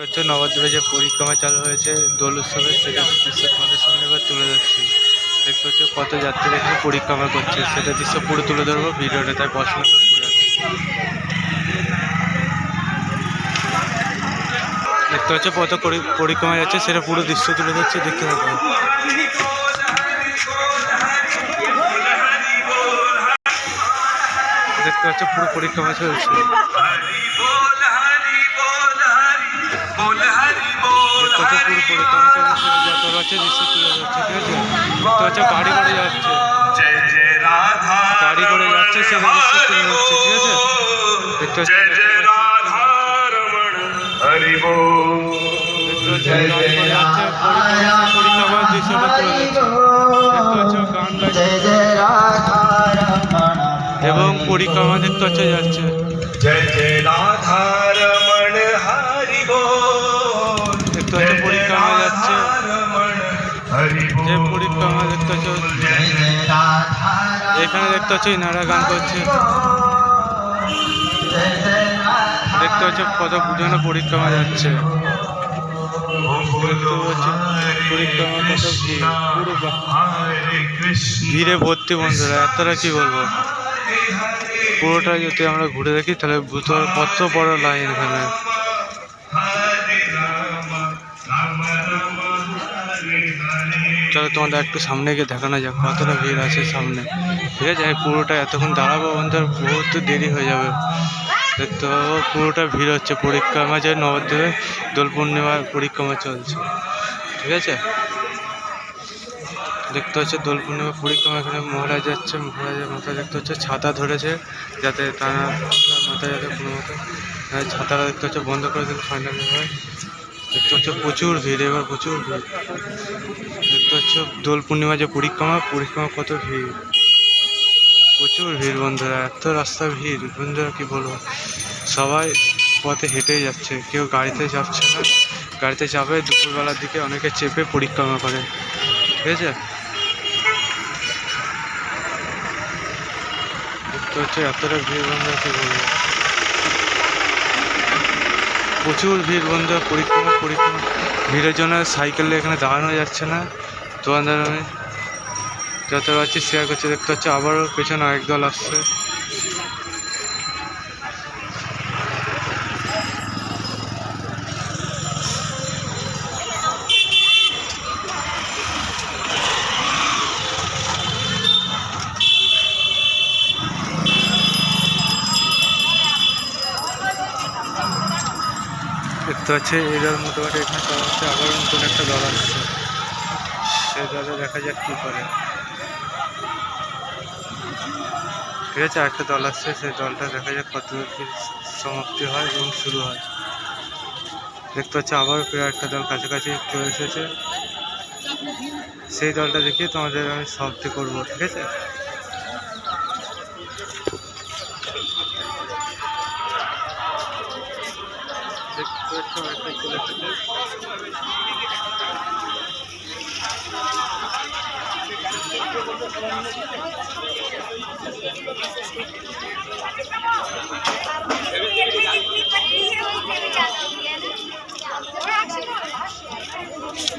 হচ্ছে নবদ্বীপে যে পরিক্রমা চালু হয়েছে, দোল উৎসবে সেটা দৃশ্য তোমাদের সামনে এবার তুলে ধরছি। দেখতে হচ্ছে কত যাত্রী এখানে পরিক্রমা করছে। সেটা দৃশ্য পুরো তুলে ধরবো, ভিডিওটা তাই পছন্দ করে। দেখতে হচ্ছে কত পরি- পরিক্রমা যাচ্ছে, সেটা পুরো দৃশ্য তুলে ধরছে, দেখতে থাকো। দেখতে হচ্ছে পুরো পরিক্রমা চলছে। ত্বচা পুরো পড়ে ত্বচা যা যাচ্ছে দৃশ্য তুলে যাচ্ছে ঠিক আছে ত্বচা বাড়ি বাড়ি যাচ্ছে গাড়ি করে যাচ্ছে সে জয় তুলে যাচ্ছে ঠিক আছে দেখতে এবং পরিক্রমা দেখতে যাচ্ছে জয় জয় রাধা এখানে দেখতে পাচ্ছি ইনারা গান করছে। দেখতে পাচ্ছ কত বুঝানো পরিক্রমা যাচ্ছে। ভিড়ে। ভর্তি বন্ধুরা, এতটা কি বলব? পুরোটা যদি আমরা ঘুরে দেখি, তাহলে বুঝতে কত বড় লাইন এখানে। চলো তোমাদের একটু সামনে গিয়ে দেখানো যাক, কতটা ভিড় আছে সামনে। ঠিক আছে, আমি পুরোটা এতক্ষণ দাঁড়াবো বন্ধুরা বহুত দেরি হয়ে যাবে। তো পুরোটা ভিড় হচ্ছে পরিক্রমা যে নবদ্বীপে দোল পূর্ণিমার পরিক্রমা চলছে। ঠিক আছে? দেখতে হচ্ছে দোল পূর্ণিমা পরিক্রমা এখানে মহারাজ যাচ্ছে মহারাজের মাথায় দেখতে হচ্ছে ছাতা ধরেছে, যাতে তারা মাথায় যাতে কোনো মতো ছাতাটা দেখতে হচ্ছে বন্ধ করে দিলে ফাইনালি হয়। দেখতে হচ্ছে প্রচুর ভিড়, এবার প্রচুর ভিড়। দেখতে হচ্ছে দোল পূর্ণিমা যে পরিক্রমা পরিক্রমা কত ভিড়। প্রচুর ভিড় বন্ধুরা, এত রাস্তা ভিড়। বন্ধুরা, কি বলব? সবাই পথে হেঁটেই যাচ্ছে। কেউ গাড়িতে যাচ্ছে না। গাড়িতে চাপে দুপুরবেলার দিকে অনেকে চেপে পরিক্রমা করে। ঠিক আছে দেখতে হচ্ছে এতটা ভিড় বন্ধুরা, কি বলব? প্রচুর ভিড় বন্ধুরা, পরিক্রমা পরিক্রমা। ভিড়ের জন্য সাইকেলে এখানে দাঁড়ানো যাচ্ছে না। তোমাদের আমি যত পারছি শেয়ার করছি, দেখতে পাচ্ছি আবারও পেছনে আরেক দল আসছে। দেখতে হচ্ছে এই দল মোটামুটি এখানে চলা হচ্ছে আবার নতুন একটা দল আসছে। দলে দেখা যাক কী করে। ঠিক আছে একটা দল আসছে সেই দলটা দেখা যাক কত সমাপ্তি হয় এবং শুরু হয়। দেখতে পাচ্ছি, আবারও প্রায় একটা দল কাছাকাছি চলে এসেছে। সেই দলটা দেখিয়ে তোমাদের আমি সমাপ্তি করব, ঠিক আছে? দেখতে চলে এসেছে।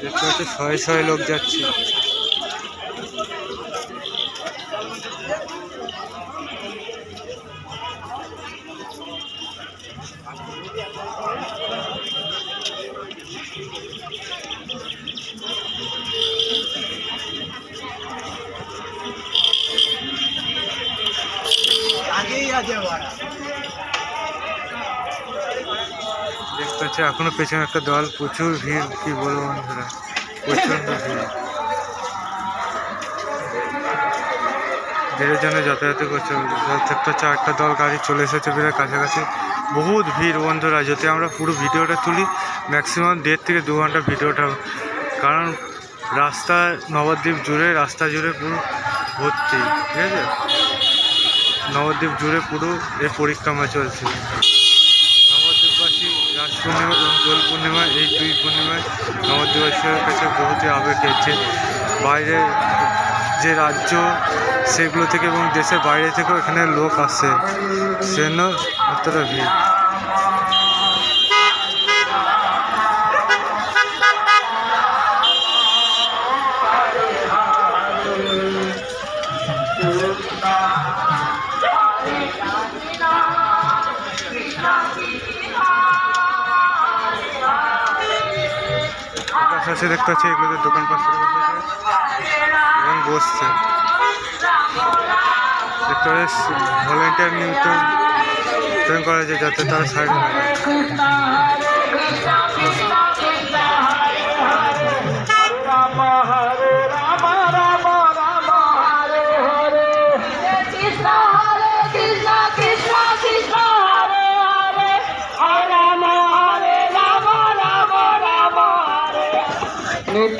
দেখতে পাচ্ছ শয়ে শয়ে লোক যাচ্ছে। দেখতে পাচ্ছি এখনও পেছনে একটা দল, প্রচুর ভিড়, কি বলব বন্ধুরা? প্রচণ্ড ভিড়। ভিড়ের জন্য যাতায়াত করছে। দেখতে হচ্ছে একটা দল গাড়ি চলে এসেছে প্রায় কাছাকাছি। বহুত ভিড় বন্ধুরা যদি আমরা পুরো ভিডিওটা তুলি ম্যাক্সিমাম দেড় থেকে দু ঘণ্টা ভিডিওটা। কারণ রাস্তা নবদ্বীপ জুড়ে, রাস্তা জুড়ে পুরো ভর্তি, ঠিক আছে? নবদ্বীপ জুড়ে পুরো এই পরিক্রমা চলছে। নবদ্বীপবাসী রাস পূর্ণিমা এবং দোল পূর্ণিমা, এই দুই পূর্ণিমায় নবদ্বীপবাসীর কাছে বহুতই আবেগ হয়েছে বাইরে যে রাজ্য সেগুলো থেকে এবং দেশের বাইরে থেকেও এখানে লোক আসে। সেজন্য অতটা ভিড়। মানুষ দেখতে পাচ্ছি এগুলোতে দোকান পাশে এবং বসছে। ভলেন্টিয়ার নিয়মিত ট্রেন করা যায় যাতে তারা সাইডে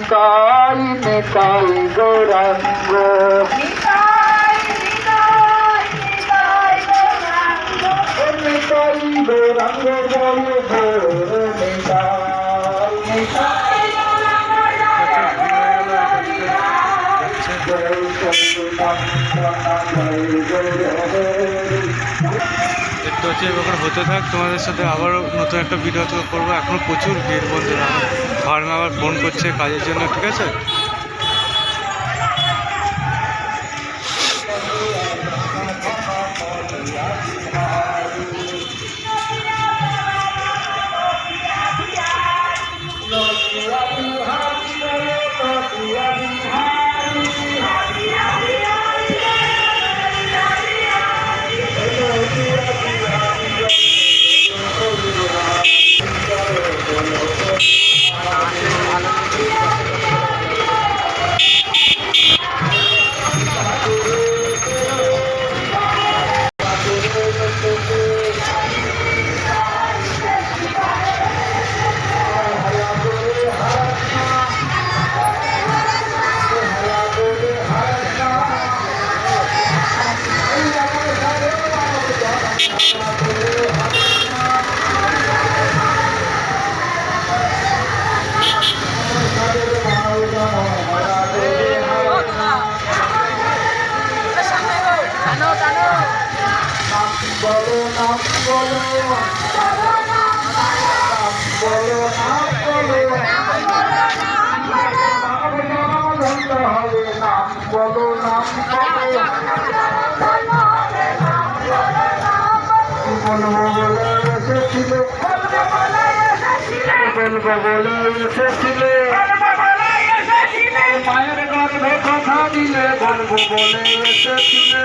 নিতাই নিতাই গৌরাঙ্গ নিতাই গৌরাঙ্গ জয় ভোর নিতাই নিতাই। জয় দেখতে হচ্ছে এবার হতে থাক। তোমাদের সাথে আবারও নতুন একটা ভিডিও তো করব। এখনও প্রচুর ভিড় বন্ধুরা। ফার্মে আবার ফোন করছে কাজের জন্য, ঠিক আছে? মায়ের গর্ভে কথা দিলে বলব বলে এসেছিলে।